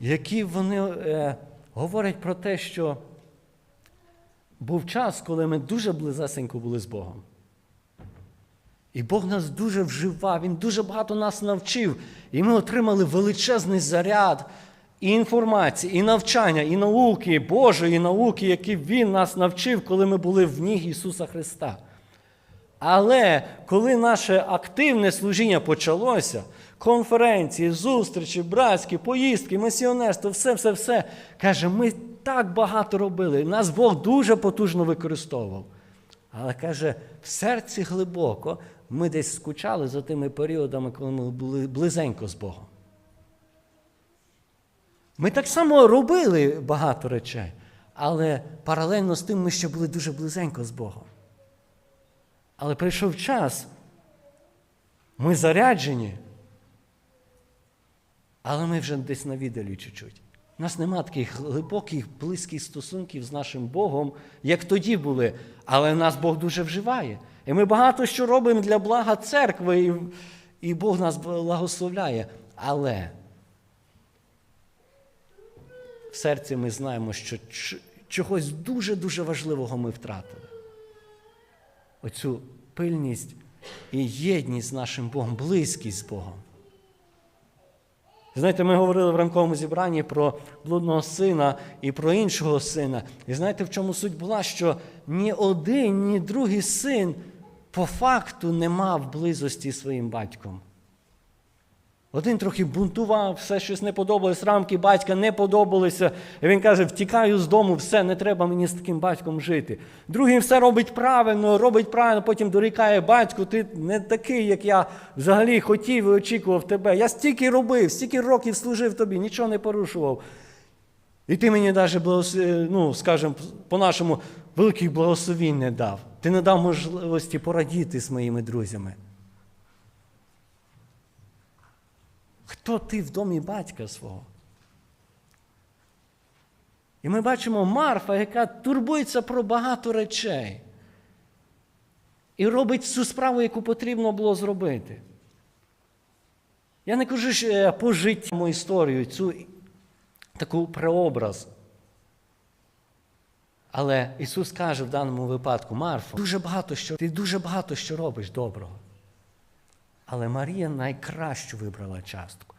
які вони е, говорять про те, що був час, коли ми дуже близесенько були з Богом. І Бог нас дуже вживав, Він дуже багато нас навчив. І ми отримали величезний заряд і інформації, і навчання, і науки, Божої науки, які Він нас навчив, коли ми були в ніг Ісуса Христа. Але коли наше активне служіння почалося, конференції, зустрічі, братські, поїздки, місіонерство, все, все, все, каже, ми так багато робили. Нас Бог дуже потужно використовував. Але каже, в серці глибоко ми десь скучали за тими періодами, коли ми були близенько з Богом. Ми так само робили багато речей, але паралельно з тим ми ще були дуже близенько з Богом. Але прийшов час, ми заряджені, але ми вже десь навідали чуть-чуть. У нас нема таких глибоких, близьких стосунків з нашим Богом, як тоді були, але нас Бог дуже вживає. І ми багато що робимо для блага церкви, і Бог нас благословляє. Але в серці ми знаємо, що чогось дуже-дуже важливого ми втратили оцю пильність і єдність з нашим Богом, близькість з Богом. Знаєте, ми говорили в ранковому зібранні про блудного сина і про іншого сина. І знаєте, в чому суть була, що ні один, ні другий син по факту не мав близості зі своїм батьком. Один трохи бунтував, все щось не подобалось, рамки батька не подобалися. І він каже: втікаю з дому, все, не треба мені з таким батьком жити. Другий все робить правильно, робить правильно, потім дорікає батьку, ти не такий, як я взагалі хотів і очікував тебе. Я стільки робив, стільки років служив тобі, нічого не порушував. І ти мені навіть, благос... ну, скажімо, по-нашому, великих благословінь не дав. Ти не дав можливості порадіти з моїми друзями. Хто ти в домі батька свого? І ми бачимо Марфа, яка турбується про багато речей. І робить цю справу, яку потрібно було зробити. Я не кажу що по життєву історію, цю таку преобраз. Але Ісус каже в даному випадку, Марфо, дуже багато що, ти дуже багато що робиш доброго. Але Марія найкращу вибрала частку.